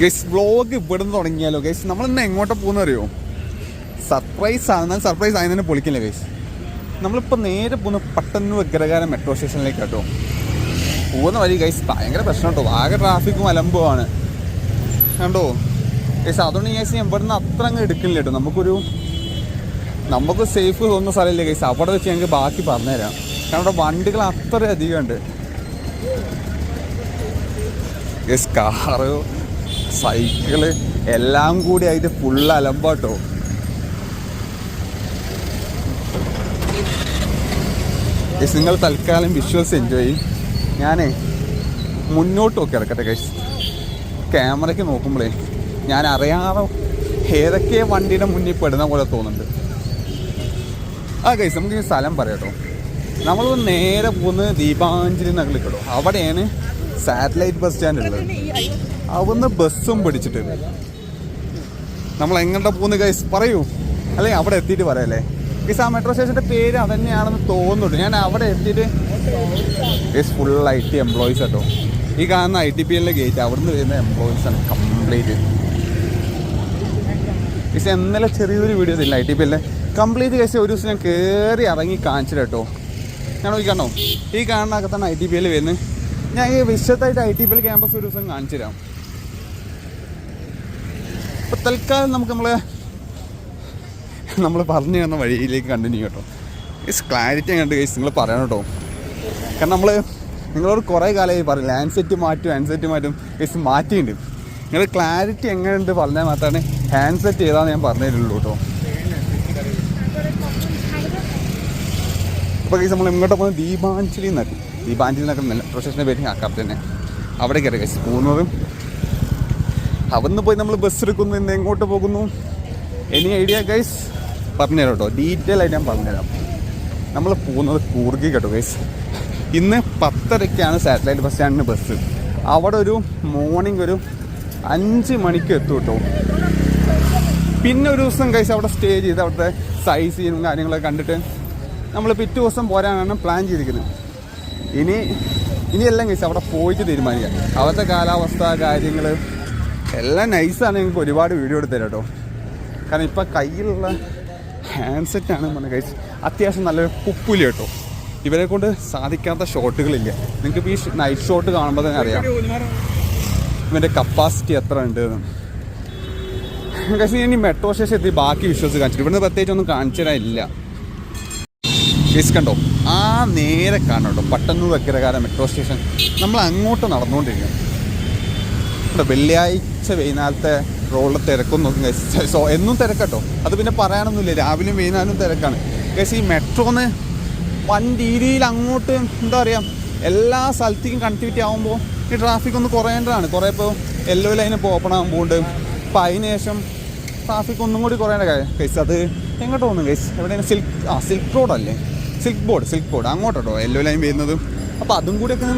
Guys vlog ഇവിടെ നിന്ന് തുടങ്ങിയാലോ? ഗൈസ് നമ്മൾ ഇന്ന് എങ്ങോട്ടാ പോകുന്ന അറിയോ സർപ്രൈസ് ആണ്. സർപ്രൈസ് ആയി തന്നെ പൊളിക്കില്ല ഗൈസ് നമ്മളിപ്പോൾ നേരെ പോകുന്ന പട്ടന്നൂർ അഗ്രകാര മെട്രോ സ്റ്റേഷനിലേക്ക് കേട്ടോ. പോകുന്ന വഴി ഗൈസ് ഭയങ്കര പ്രശ്നം കേട്ടോ. ആകെ ട്രാഫിക്കും അലമ്പുമാണ്. കണ്ടോ? ഗൈസ് അതുകൊണ്ട് ഗൈസ് ഞാൻ നിന്ന് അത്ര അങ്ങ് എടുക്കില്ല കേട്ടോ. നമുക്കൊരു നമുക്ക് സേഫ് തോന്നുന്ന സ്ഥലമില്ല ഗൈസ് അവിടെ വെച്ച് ഞങ്ങൾക്ക് ബാക്കി പറഞ്ഞുതരാം. കാരണം അവിടെ വണ്ടികൾ അത്ര അധികമുണ്ട് ഗൈസ് കാറ് സൈക്കിൾ എല്ലാം കൂടി ആയിട്ട് ഫുൾ അലമ്പാട്ടോ. നിങ്ങൾ തൽക്കാലം വിഷ്വൽസ് എൻജോയ് ചെയ്യും. ഞാനേ മുന്നോട്ട് നോക്കി ഇറക്കട്ടെ ഗൈസ് ക്യാമറയ്ക്ക് നോക്കുമ്പോഴേ ഞാൻ അറിയാതെ ഏതൊക്കെ വണ്ടിയുടെ മുന്നിൽ പെടുന്ന പോലെ തോന്നുന്നുണ്ട്. ആ ഗൈസ് നമുക്ക് ഈ സ്ഥലം പറയാട്ടോ. നമ്മൾ നേരെ പോകുന്നത് ദീപാഞ്ജലി നഗറിൽ കേട്ടോ. അവിടെയാണ് സാറ്റലൈറ്റ് ബസ് സ്റ്റാൻഡ് ഉള്ളത്. അവിടുന്ന് ബസ്സും പിടിച്ചിട്ട് നമ്മൾ എങ്ങോട്ടാ പോകുന്ന ഗൈസ് പറയൂ. അല്ലെ? അവിടെ എത്തിയിട്ട് പറയല്ലേ? ഗൈസ് ആ മെട്രോ സ്റ്റേഷന്റെ പേര് അതന്നെയാണെന്ന് തോന്നുന്നുണ്ട്. ഞാൻ അവിടെ എത്തിയിട്ട് guys full I T employees കേട്ടോ ഈ കാണുന്ന ഐ ടി പി എല്ലിലെ ഗേറ്റ് അവിടുന്ന് വരുന്ന എംപ്ലോയീസ് ആണ് കംപ്ലീറ്റ് ഗൈസ് ഇന്നലെ ചെറിയൊരു വീഡിയോ ഇല്ല ഐ ടി പി എല്ലിലെ കംപ്ലീറ്റ് ഗൈസ് ഒരു ദിവസം ഞാൻ കയറി ഇറങ്ങി കാണിച്ചിട്ട് കേട്ടോ. ഞാൻ നോക്കിക്കാണോ ഈ കാണുന്ന അകത്താണ് ഐ ടി പി എൽ വരുന്നത്. ഞാൻ ഈ വിശദമായിട്ട് I T P L campus ഒരു ദിവസം കാണിച്ചു തരാം ഇപ്പം തൽക്കാലം നമുക്ക് നമ്മൾ നമ്മൾ പറഞ്ഞു തന്ന വഴിയിലേക്ക് കണ്ടിന്യൂ കേട്ടോ. ഗൈസ് ക്ലാരിറ്റി കണ്ട് ഗൈസ് നിങ്ങൾ പറയണം കേട്ടോ. കാരണം നമ്മൾ നിങ്ങളോട് കുറേ കാലമായി പറയും ഹാൻഡ് സെറ്റ് മാറ്റും ഹാൻഡ് സെറ്റ് മാറ്റും ഗൈസ് മാറ്റിയിട്ടുണ്ട്. നിങ്ങൾ ക്ലാരിറ്റി എങ്ങനെയുണ്ട് പറഞ്ഞാൽ മാത്രമാണ് ഹാൻഡ് സെറ്റ് ചെയ്താന്ന് ഞാൻ പറഞ്ഞു തരുള്ളൂ കേട്ടോ. അപ്പോൾ ഗൈസ് നമ്മൾ ഇങ്ങോട്ട് പോകുന്നത് ദീപാഞ്ജലി എന്നൊക്കെ ദീപാഞ്ജലി എന്നൊക്കെ മെട്രോ സ്റ്റേഷന്റെ പേര് ആക്കാം തന്നെ. അവിടെ കയറി ഗൈസ് പോകുന്നത് അവിടുന്ന് പോയി നമ്മൾ ബസ് എടുക്കുന്നു ഇന്ന് എങ്ങോട്ട് പോകുന്നു? എനി ഐഡിയ ഗൈസ് പറഞ്ഞുതരാം കേട്ടോ ഡീറ്റെയിൽ ആയിട്ട് ഞാൻ പറഞ്ഞുതരാം. നമ്മൾ പോകുന്നത് കൂർഗി കേട്ടോ ഗൈസ് ഇന്ന് പത്തരയ്ക്കാണ് സാറ്റലൈറ്റ് ബസ് സ്റ്റാൻഡിന് ബസ് അവിടെ ഒരു മോർണിംഗ് ഒരു അഞ്ച് മണിക്ക് എത്തും കേട്ടോ. പിന്നെ ഒരു ദിവസം കഴിച്ച് അവിടെ സ്റ്റേ ചെയ്ത് അവിടുത്തെ സൈസ് ചെയ്യും കാര്യങ്ങളൊക്കെ കണ്ടിട്ട് നമ്മൾ പിറ്റേ ദിവസം പോരാനാണ് പ്ലാൻ ചെയ്തിരിക്കുന്നത്. ഇനി ഇനിയെല്ലാം കഴിച്ച് അവിടെ പോയിട്ട് തീരുമാനിക്കാം. അവിടുത്തെ കാലാവസ്ഥ കാര്യങ്ങൾ എല്ലാം നൈസാണ് നിങ്ങൾക്ക് ഒരുപാട് വീഡിയോ എടുത്തു തരാം കേട്ടോ. കാരണം ഇപ്പം കയ്യിലുള്ള ഹാൻഡ്സെറ്റാണ് പറഞ്ഞ കൈ അത്യാവശ്യം നല്ലൊരു കുപ്പില്ല കേട്ടോ. ഇവരെ കൊണ്ട് സാധിക്കാത്ത ഷോട്ടുകളില്ല നിങ്ങൾക്ക് ഈ നൈറ്റ് ഷോട്ട് കാണുമ്പോൾ തന്നെ അറിയാം. ഇവന്റെ കപ്പാസിറ്റി എത്ര ഉണ്ട് പക്ഷേ ഇനി മെട്രോ സ്റ്റേഷൻ എത്തി ബാക്കി വിഷ്വൽസ് കാണിച്ചിട്ട്. ഇവിടുന്ന് പ്രത്യേകിച്ച് ഒന്നും കാണിച്ചു തരാനില്ല കേസ് കണ്ടോ? ആ നേരെ കാണണം കേട്ടോ. പട്ടന്നൂർ വെക്കരകാര മെട്രോ സ്റ്റേഷൻ നമ്മൾ അങ്ങോട്ട് നടന്നുകൊണ്ടിരിക്കും ഇവിടെ വെള്ളിയാഴ്ച വൈകുന്നേരത്തെ റോഡിൽ തിരക്കൊന്നും സോ എന്നും തിരക്കട്ടോ. അത് പിന്നെ പറയാനൊന്നുമില്ല. രാവിലെയും വൈകുന്നേരവും തിരക്കാണ്. കേസ് ഈ മെട്രോന്ന് വൻ രീതിയിൽ അങ്ങോട്ട് എന്താ പറയുക എല്ലാ സ്ഥലത്തേക്കും കണക്ടിവിറ്റി ആകുമ്പോൾ ഈ ട്രാഫിക് ഒന്ന് കുറയേണ്ടതാണ്. കുറേ ഇപ്പോൾ യെല്ലോ ലൈൻ ഇപ്പോൾ ഓപ്പൺ ആകുമ്പോൾ അപ്പോൾ അതിന് ശേഷം ട്രാഫിക് ഒന്നും കൂടി കുറയേണ്ട കാര്യം. കേസ് അത് എങ്ങോട്ട് പോകുന്നു? കേസ് എവിടെയാണ്? സിൽക്ക് ആ സിൽക്ക് റോഡല്ലേ സിൽക്ക് ബോർഡ് സിൽക്ക് ബോർഡ് അങ്ങോട്ടോ യെല്ലോ ലൈൻ വരുന്നത്. അപ്പോൾ അതും കൂടിയൊക്കെ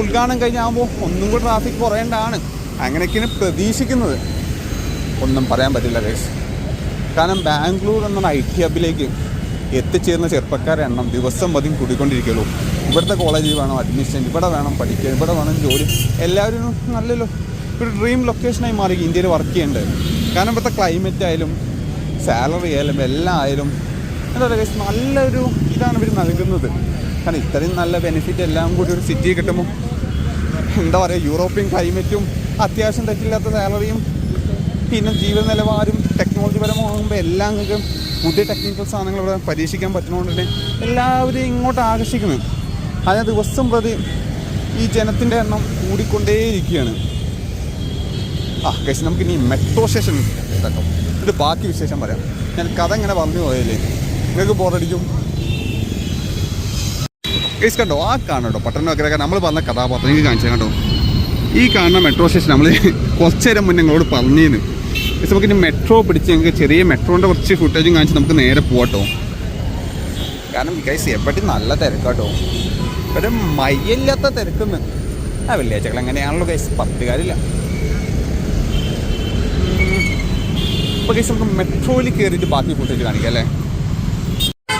ഉദ്ഘാടനം കഴിഞ്ഞാകുമ്പോൾ ഒന്നും കൂടി ട്രാഫിക് കുറയേണ്ടതാണ്. അങ്ങനെയൊക്കെയാണ് പ്രതീക്ഷിക്കുന്നത്. ഒന്നും പറയാൻ പറ്റില്ല ഗൈസ് കാരണം ബാംഗ്ലൂർ എന്ന ഐ ടി ഹബിലേക്ക് എത്തിച്ചേരുന്ന ചെറുപ്പക്കാരുടെ എണ്ണം ദിവസം മതി കൂടിക്കൊണ്ടിരിക്കുള്ളൂ ഇവിടുത്തെ കോളേജിൽ വേണം അഡ്മിഷൻ ഇവിടെ വേണം പഠിക്കുക ഇവിടെ വേണം ജോലി. എല്ലാവരും നല്ലല്ലോ ഒരു ഡ്രീം ലൊക്കേഷനായി മാറി ഇന്ത്യയിൽ വർക്ക് ചെയ്യേണ്ടത് കാരണം ഇവിടുത്തെ ക്ലൈമറ്റ് ആയാലും സാലറി ആയാലും എല്ലാം ആയാലും എന്താ പറയുക നല്ലൊരു ഇതാണ് ഇവർ നൽകുന്നത്. കാരണം ഇത്രയും നല്ല ബെനിഫിറ്റ് എല്ലാം കൂടി ഒരു സിറ്റി കിട്ടുമ്പോൾ എന്താ പറയുക യൂറോപ്യൻ ക്ലൈമറ്റും അത്യാവശ്യം തെറ്റില്ലാത്ത സാലറിയും പിന്നെ ജീവിത നിലവാരം ടെക്നോളജി പരമാകുമ്പോൾ എല്ലാം നിങ്ങൾക്ക് പുതിയ ടെക്നിക്കൽ സാധനങ്ങൾ ഇവിടെ പരീക്ഷിക്കാൻ പറ്റുന്നതുകൊണ്ട് തന്നെ എല്ലാവരും ഇങ്ങോട്ട് ആകർഷിക്കുന്നു അതിന് ദിവസം പ്രതി ഈ ജനത്തിന്റെ എണ്ണം കൂടിക്കൊണ്ടേയിരിക്കുകയാണ്. ആ കേസ് നമുക്ക് ഇനി മെട്രോ സ്റ്റേഷൻ കേട്ടോ ഇത് ബാക്കി വിശേഷം പറയാം. ഞാൻ കഥ ഇങ്ങനെ പറഞ്ഞു പോയല്ലേ നിങ്ങൾക്ക് ബോറടിക്കും. കേസ് കണ്ടോ? ആ കാണട്ടോ പട്ടണം ഒക്കെ നമ്മൾ പറഞ്ഞ കഥാപാത്രം നിങ്ങൾക്ക് കാണിച്ചു കേട്ടോ ഈ കാണുന്ന മെട്രോ സ്റ്റേഷൻ നമ്മൾ കുറച്ച് നേരം മുന്നേ ഞങ്ങളോട് പറഞ്ഞിരുന്നു. പക്ഷെ നമുക്ക് ഇനി മെട്രോ പിടിച്ച് ഞങ്ങൾക്ക് ചെറിയ മെട്രോന്റെ കുറച്ച് ഫുട്ടേജും കാണിച്ച് നമുക്ക് നേരെ പോകട്ടോ കാരണം ഗൈസ് എവിടെ നല്ല തിരക്കാട്ടോ ഒരു മയ്യില്ലാത്ത തിരക്കെന്ന്. ആ വെള്ളിയാഴ്ചകൾ എങ്ങനെയാണല്ലോ ഗൈസ് പത്ത് കാര്യമില്ല അപ്പോൾ ഗൈസ് നമുക്ക് മെട്രോയിൽ കയറിയിട്ട് ബാക്കി ഫുട്ടേജ് കാണിക്കാം അല്ലേ?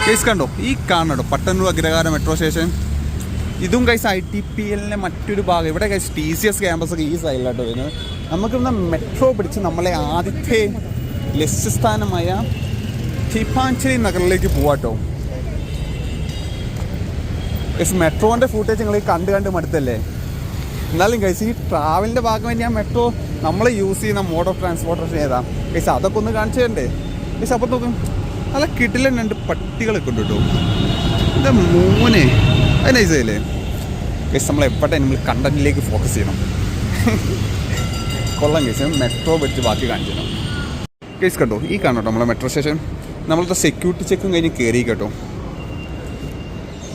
കേസ് കണ്ടോ? ഈ കാണണോ പട്ടന്നൂർ അഗ്രഹാര മെട്രോ സ്റ്റേഷൻ ഇതും കൈസ് ഐ ടി പി എല്ലിന്റെ മറ്റൊരു ഭാഗം. ഇവിടെ guys T C S campus ഒക്കെ ഈ സൈഡിലായിട്ട് വരുന്നത്. നമുക്കിവിടെ മെട്രോ പിടിച്ച് നമ്മളെ ആദ്യത്തെ ലക്ഷ്യസ്ഥാനമായ ടിപ്പാഞ്ചേരി നഗറിലേക്ക് പോവാട്ടോ. കൈസ് മെട്രോന്റെ ഫൂട്ടേജ് നിങ്ങൾ കണ്ട് കണ്ട് മടുത്തല്ലേ? എന്നാലും കൈസ് ഈ ട്രാവലിന്റെ ഭാഗമായി ഞാൻ മെട്രോ നമ്മൾ യൂസ് ചെയ്യുന്ന മോഡ് ഓഫ് ട്രാൻസ്പോർട്ടേഷൻ ഏതാ? കൈസ് അതൊക്കെ ഒന്ന് കാണിച്ചു തരണ്ടേ? കൈസ് അപ്പം നോക്കും. നല്ല കിട്ടില്ല രണ്ട് പട്ടികളൊക്കെ ഉണ്ട് കേട്ടോ. എന്താ മൂനെ. അത് നൈസല്ലേ കേസ് നമ്മൾ എപ്പോഴത്തെ നമ്മൾ കണ്ടന്റിലേക്ക് ഫോക്കസ് ചെയ്യണം? കൊള്ളാം കേസ് മെട്രോ വെച്ച് ബാക്കി കാണിച്ചു കേസ് കണ്ടോ? ഈ കാണോ നമ്മളെ മെട്രോ സ്റ്റേഷൻ നമ്മളത്തെ സെക്യൂരിറ്റി ചെക്കും കഴിഞ്ഞ് കയറി കേട്ടോ.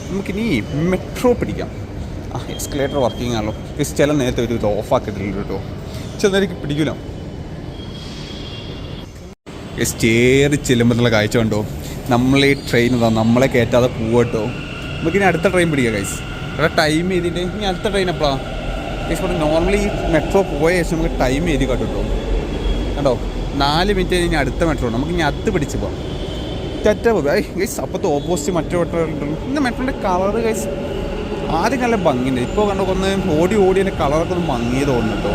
നമുക്കിനി മെട്രോ പിടിക്കാം. ആ എസ്കലേറ്റർ വർക്കിംഗ് ആണല്ലോ. കേസ് ചില നേരത്തെ ഒരു ഇത് ഓഫാക്കിയിട്ടില്ല കേട്ടോ. ചില നേരം പിടിക്കില്ല സ്റ്റേറി ചെല്ലുമ്പോഴുള്ള കാഴ്ച കണ്ടോ? നമ്മളീ ട്രെയിൻ നമ്മളെ കയറ്റാതെ പോവട്ടോ നമുക്കിനി അടുത്ത ട്രെയിൻ പിടിക്കാം ഗൈസ് ഇവിടെ ടൈം ചെയ്തിട്ട് ഇനി അടുത്ത ട്രെയിൻ എപ്പോഴാണ് ഗൈസ് ഇവിടെ നോർമലി മെട്രോ പോയ ശേഷം നമുക്ക് ടൈം എഴുതി കേട്ടോ കണ്ടോ? നാല് മിനിറ്റ് കഴിഞ്ഞ് അടുത്ത മെട്രോ നമുക്ക് ഇനി അത് പിടിച്ച് പോകാം ടെറ്റ പോയി ഗൈസ് അപ്പോഴത്തെ ഓപ്പോസിറ്റ് മറ്റു മെട്രോ ഉണ്ടല്ലോ ഇന്ന് മെട്രോന്റെ കളർ ഗൈസ് ആദ്യം നല്ല ഭംഗിയുണ്ട്. ഇപ്പോൾ കണ്ടോ ഒന്ന് ഓടി ഓടി അതിന്റെ കളറൊക്കെ ഒന്ന് മങ്ങിയത് തോന്നുന്നുണ്ടോ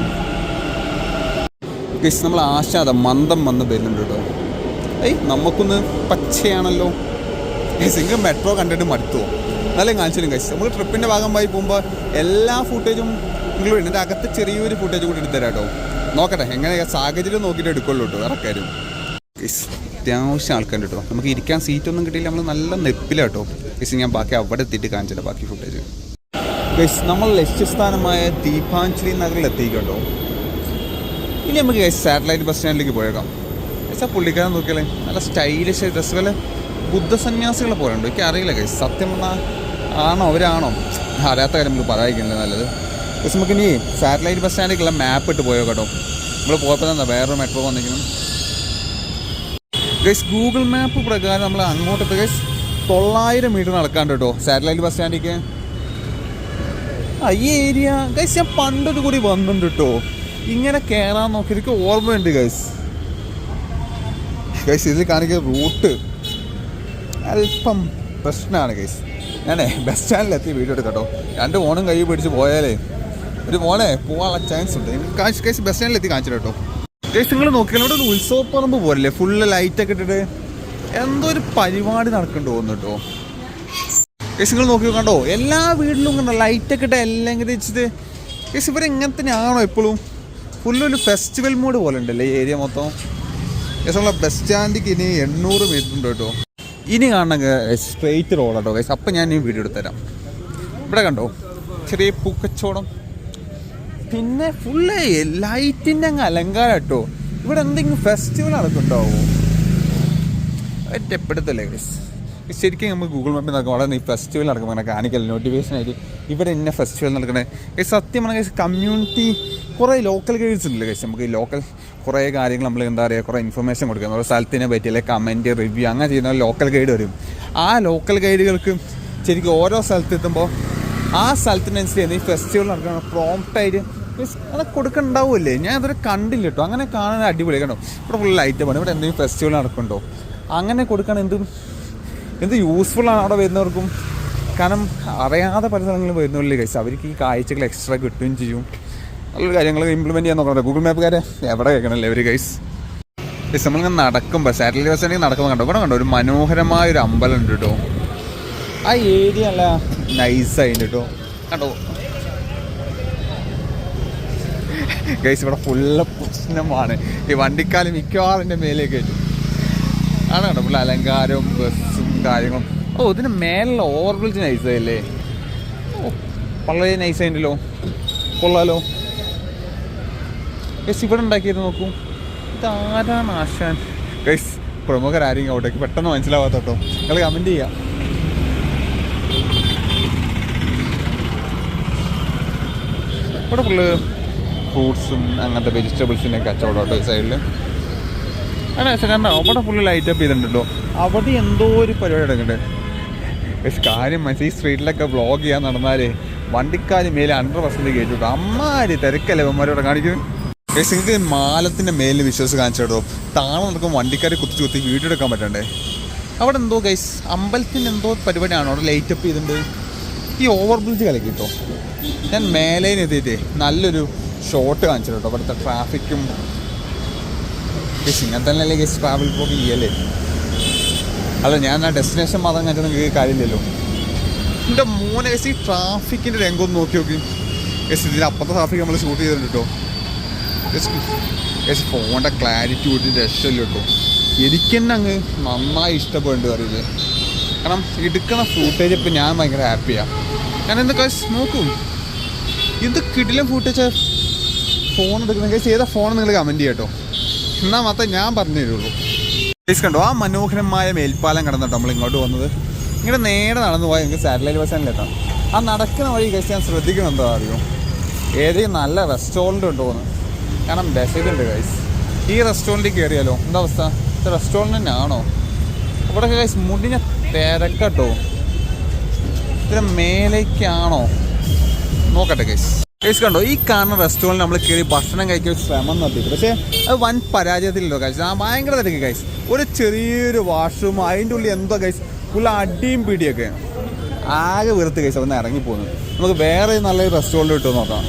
ഗൈസ് നമ്മൾ ആശാദ മന്ദം വന്ന് വരുന്നുണ്ട് കേട്ടോ ഏയ് നമുക്കൊന്ന് പച്ചയാണല്ലോ. ഗൈസ് ഇങ്ങനെ മെട്രോ കണ്ടിട്ട് മടുത്തുവോ? നല്ല കാണിച്ചാലും കഴിച്ചു നമ്മൾ ട്രിപ്പിന്റെ ഭാഗമായി പോകുമ്പോൾ എല്ലാ ഫുട്ടേജും ഇൻക്ലൂഡ് എന്റെ അകത്ത് ചെറിയൊരു ഫുട്ടേജ് കൂടി എടുത്തുതരാം കേട്ടോ നോക്കട്ടെ എങ്ങനെ സാഹചര്യം നോക്കിയിട്ട് എടുക്കുള്ളൂ കേട്ടോ ഇറക്കാരും അത്യാവശ്യം ആൾക്കാരുണ്ട് കേട്ടോ നമുക്ക് ഇരിക്കാൻ സീറ്റ് ഒന്നും കിട്ടിയില്ല. നമ്മൾ നല്ല നെപ്പിലാട്ടോ. ഗൈസ് ഞാൻ ബാക്കി അവിടെ എത്തിയിട്ട് കാണിച്ചില്ല ബാക്കി ഫുട്ടേജ് ഗൈസ് നമ്മൾ ലക്ഷ്യസ്ഥാനമായ ദീപാഞ്ജലി നഗറിൽ എത്തിക്കട്ടോ ഇനി നമുക്ക് ഗൈസ് സാറ്റലൈറ്റ് ബസ് സ്റ്റാൻഡിലേക്ക് പോയേക്കാം. ഗൈസ് ആ പുള്ളിക്കാരൻ നോക്കിയാലേ നല്ല സ്റ്റൈലിഷ് ഡ്രസ്സുകൾ പോലെ ബുദ്ധസന്യാസികളെ പോലെ ഉണ്ട്. എനിക്ക് അറിയില്ല ഗൈസ് സത്യം പറഞ്ഞാൽ ആണോ? അവരാണോ അറിയാത്ത കാര്യം നമുക്ക് പറയാതിരിക്കുന്നത് നല്ലത്. പക്ഷെ നമുക്ക് ഇനി സാറ്റലൈറ്റ് ബസ് സ്റ്റാൻഡിലേക്കുള്ള മാപ്പ് ഇട്ട് പോയോ കേട്ടോ? നമ്മൾ പോയപ്പോൾ എന്താ വേറൊരു മെട്രോ വന്നിരിക്കണം ഗൈസ് ഗൂഗിൾ മാപ്പ് പ്രകാരം നമ്മൾ അങ്ങോട്ടത്തെ ഗൈസ് തൊള്ളായിരം മീറ്റർ നടക്കാണ്ട് കേട്ടോ സാറ്റലൈറ്റ് ബസ് സ്റ്റാൻഡിലേക്ക്. ഈ ഏരിയ ഗൈസ് ഞാൻ പണ്ടൊരു കൂടി വന്നിട്ടുണ്ട് കേട്ടോ. ഇങ്ങനെ കയറാൻ നോക്കി എനിക്ക് ഓർമ്മയുണ്ട് ഗൈസ് ഗൈസ് ഇതിൽ കാണിക്കുന്ന റൂട്ട് അല്പം പ്രശ്നമാണ് ഗൈസ് ഞാനേ ബസ് സ്റ്റാൻഡിലെത്തി വീഡിയോ എടുക്കട്ടോ രണ്ട് ഫോണും കൈ പിടിച്ച് പോയാലേ. ഒരു മോനെ പോകാനുള്ള ചാൻസ് ഉണ്ട്. കാശ് കേസ് ബസ് സ്റ്റാൻഡിലെത്തി കാണിച്ചു കേട്ടോ ഗൈസ് നിങ്ങൾ നോക്കിയാൽ അവിടെ ഒരു ഉത്സവപ്പറമ്പ് പോലല്ലേ? ഫുള്ള് ലൈറ്റൊക്കെ ഇട്ടിട്ട് എന്തോ ഒരു പരിപാടി നടക്കുന്നുണ്ട് തോന്നുന്നു കേട്ടോ കേസ് നിങ്ങൾ നോക്കി കണ്ടോ എല്ലാ വീട്ടിലും കണ്ടോ ലൈറ്റൊക്കെ ഇട്ട എല്ലാം വെച്ചിട്ട് കേസ് ഇവർ ഇങ്ങനത്തെ ആണോ എപ്പോഴും? ഫുള്ളൊരു ഫെസ്റ്റിവൽ മൂഡ് പോലെ ഉണ്ടല്ലേ ഏരിയ മൊത്തം? കേസ് നമ്മളെ ബസ് സ്റ്റാൻഡിക്ക് ഇനി എണ്ണൂറ് മീറ്റർ ഉണ്ട് കേട്ടോ. ഇനി കാണുന്ന സ്ട്രെയിറ്റ് റോഡാട്ടോ ഗൈസ് അപ്പം ഞാൻ ഈ വീഡിയോ എടുത്തുതരാം. ഇവിടെ കണ്ടോ? ചെറിയ പൂക്കച്ചോടം പിന്നെ ഫുള്ള് ലൈറ്റിന്റെ അങ്ങ് അലങ്കാരം കേട്ടോ ഇവിടെ എന്തെങ്കിലും ഫെസ്റ്റിവൽ നടക്കുന്നുണ്ടാവോ? ഒറ്റപ്പെടുത്തല്ലേ ഗൈസ് ശരിക്കും നമ്മൾ ഗൂഗിൾ മാപ്പിൽ നടക്കും വളരെ ഈ ഫെസ്റ്റിവൽ നടക്കുമ്പോൾ അങ്ങനെ കാണിക്കൽ നോട്ടിഫിക്കേഷൻ ആയിട്ട് ഇവിടെ ഇന്ന ഫെസ്റ്റിവൽ നടക്കണേ. സത്യം പറഞ്ഞാൽ കമ്മ്യൂണിറ്റി കുറേ ലോക്കൽ ഗൈഡ്സ് ഉണ്ടല്ലോ കഴിച്ച് നമുക്ക് ലോക്കൽ കുറേ കാര്യങ്ങൾ നമ്മൾ എന്താ പറയുക കുറേ ഇൻഫർമേഷൻ കൊടുക്കുക ഓരോ സ്ഥലത്തിനെ പറ്റി അല്ലെങ്കിൽ കമന്റ് റിവ്യൂ അങ്ങനെ ചെയ്യുന്ന ലോക്കൽ ഗൈഡ് വരും. ആ ലോക്കൽ ഗൈഡുകൾക്ക് ശരിക്കും ഓരോ സ്ഥലത്തെത്തുമ്പോൾ ആ സ്ഥലത്തിനനുസരിച്ച് ഈ ഫെസ്റ്റിവൽ നടക്കുന്ന പ്രോംപ്റ്റായിട്ട് അങ്ങനെ കൊടുക്കണ്ടാവുമല്ലേ ഞാൻ അതൊരു കണ്ടില്ല കേട്ടോ അങ്ങനെ കാണാൻ അടിപൊളി. കേട്ടോ ഇവിടെ ഫുൾ ലൈറ്റ് പണി ഇവിടെ എന്തെങ്കിലും ഫെസ്റ്റിവൽ നടക്കുന്നുണ്ടോ? അങ്ങനെ കൊടുക്കാൻ എന്തും എന്ത് യൂസ്ഫുൾ ആണ് അവിടെ വരുന്നവർക്കും? കാരണം അറിയാതെ പല സ്ഥലങ്ങളിലും വരുന്നില്ലേ കഴിച്ചാൽ അവർക്ക് ഈ കാഴ്ചകൾ എക്സ്ട്രാ കിട്ടുകയും ചെയ്യും. നല്ലൊരു കാര്യങ്ങൾ ഇംപ്ലിമെന്റ് ചെയ്യാൻ നോക്കണം. ഗൂഗിൾ മാപ്പുകാരെ എവിടെ കേൾക്കണല്ലേ അവർ ഗൈസ് നമ്മളിങ്ങനെ നടക്കുമ്പോൾ സാറ്റലൈറ്റ് ബസ് ഉണ്ടെങ്കിൽ നടക്കുമ്പോൾ കണ്ടോ? ഇവിടെ കണ്ടോ? ഒരു മനോഹരമായ ഒരു അമ്പലം ഉണ്ട് കേട്ടോ ആ ഏരിയ നല്ല നൈസായിട്ട് കേട്ടോ കണ്ടോ? ഗൈസ് ഇവിടെ ഫുള്ള് പ്രശ്നമാണ്. ഈ വണ്ടിക്കാലം മിക്കവാറും എന്റെ മേലേക്ക് കയറ്റും. ആണ് കേട്ടോ ഫുള്ള് അലങ്കാരവും ബസ്സും കാര്യങ്ങളും. ഓ ഇതിന് മേലുള്ള ഓവർബ്രിഡ്ജ് നൈസായില്ലേ ഓ വളരെ നൈസായിട്ടല്ലോ കൊള്ളാലോ. ഗസ് ഇവിടെ ഉണ്ടാക്കിയത് നോക്കൂ. ഇതാരാണ് ആശാൻ? ഗൈസ് പ്രമുഖരാരെങ്കിലും അവിടേക്ക് പെട്ടെന്ന് മനസ്സിലാവാത്ത കേട്ടോ നിങ്ങൾ കമന്റ് ചെയ്യാം. ഇവിടെ ഫുള്ള് ഫ്രൂട്ട്സും അങ്ങനത്തെ വെജിറ്റബിൾസിന്റെ കച്ചവടം കേട്ടോ സൈഡിൽ അല്ല കാരണം അവിടെ ഫുള്ള് ലൈറ്റ് അപ്പ് ചെയ്തിട്ടുണ്ടല്ലോ. അവിടെ എന്തോ ഒരു പരിപാടി എടുക്കണ്ടേ പക്ഷെ കാര്യം മനസ്സിൽ ഈ സ്ട്രീറ്റിലൊക്കെ വ്ളോഗ് ചെയ്യാൻ നടന്നാലേ വണ്ടിക്കാര് മേലെ ഹൺഡ്രഡ് പെർസെന്റ് കയറ്റി അമ്മാര് തിരക്കല്ലേ ഇവന്മാരോടെ കാണിക്കുന്നത്. പക്ഷേ നിങ്ങൾക്ക് മാലത്തിന്റെ മേലിൽ വിശ്വാസം കാണിച്ചു കേട്ടോ നടക്കും വണ്ടിക്കാരെ കുത്തി കുത്തി വീഡിയോ എടുക്കാൻ പറ്റണ്ടേ? അവിടെ എന്തോ ഗൈസ് അമ്പലത്തിന്റെ എന്തോ പരിപാടിയാണോ? അവിടെ ലൈറ്റ് അപ്പ് ചെയ്തിട്ടുണ്ട്. ഈ ഓവർ ബ്രിഡ്ജ് കലക്കി കേട്ടോ ഞാൻ മേലേന്ന് എത്തിയിട്ടേ നല്ലൊരു ഷോട്ട് കാണിച്ചു കേട്ടോ അവിടുത്തെ ട്രാഫിക്കും ഇങ്ങനെ തന്നെയല്ലേ ഗസ്റ്റ് ട്രാവൽ പോക്ക് ചെയ്യല്ലേ അല്ല ഞാൻ ആ ഡെസ്റ്റിനേഷൻ മാത്രം കാണിച്ചാൽ നിങ്ങൾക്ക് കാര്യമില്ലല്ലോ. എന്റെ മൂന്ന് ഗസ് ഈ ട്രാഫിക്കിന്റെ രംഗം നോക്കി നോക്കി. ഗസ് ഇതിന് അപ്പുറത്തെ ട്രാഫിക് നമ്മൾ ഷൂട്ട് ചെയ്തിട്ടുണ്ട് കേട്ടോ ഗസ് ഫോണിന്റെ ക്ലാരിറ്റി കൂട്ടി രക്ഷയില്ല കേട്ടോ എനിക്ക് തന്നെ അങ്ങ് നന്നായി ഇഷ്ടപ്പെടുന്നുണ്ട് അറിയില്ലേ? കാരണം എടുക്കുന്ന ഫൂട്ടേജ് ഇപ്പം ഞാൻ ഭയങ്കര ഹാപ്പിയാണ് ഞാൻ എന്താ ഗസ് നോക്കും. ഇത് കിടിലം ഫൂട്ടേജ് ഫോൺ എടുക്കുന്ന കേസ് ഏതാ ഫോൺ നിങ്ങൾ കമന്റ് ചെയ്യട്ടോ എന്നാൽ മാത്രമേ ഞാൻ പറഞ്ഞു തരുള്ളൂ. പ്ലീസ് കണ്ടോ? ആ മനോഹരമായ മേൽപ്പാലം കടന്നിട്ട് നമ്മൾ ഇങ്ങോട്ട് വന്നത്. ഇങ്ങനെ നേരെ നടന്നു പോയാൽ എനിക്ക് സാറ്റലൈറ്റ് ബസ് സ്റ്റാൻഡിലെത്താം ആ നടക്കുന്ന വഴി കഴിച്ച് ഞാൻ ശ്രദ്ധിക്കണം എന്താ അറിയോ? ഏതെങ്കിലും നല്ല റെസ്റ്റോറന്റ് ഉണ്ടോ എന്ന്. കാരണം ഉണ്ട് ഗൈസ് ഈ റെസ്റ്റോറന്റിൽ കയറിയാലോ? എന്താ അവസ്ഥ? ഇത് റെസ്റ്റോറന്റ് ആണോ ഇവിടെ ഗൈസ് മുടിഞ്ഞ തിരക്കട്ടോ. ഇത്ര മേലേക്കാണോ? നോക്കട്ടെ ഗൈസ് ഗൈസ് കണ്ടോ? ഈ കാണുന്ന റെസ്റ്റോറന്റ് നമ്മൾ കയറി ഭക്ഷണം കഴിക്കാൻ ശ്രമം നടത്തിയിട്ട് പക്ഷേ അത് വൻ പരാജയത്തിലല്ലോ ഗൈസ് ആ ഭയങ്കര തിരക്ക് ഗൈസ് ഒരു ചെറിയൊരു വാഷ്റൂം അതിന്റെ ഉള്ളിൽ എന്തോ ഗൈസ് ഫുൾ അടിയും പിടിയൊക്കെ. ആകെ വെറുത്ത് ഗൈസ് അവിടെ നിന്ന് ഇറങ്ങിപ്പോകുന്നു നമുക്ക് വേറെ നല്ലൊരു റെസ്റ്റോറന്റ് കിട്ടുമെന്ന് നോക്കാം.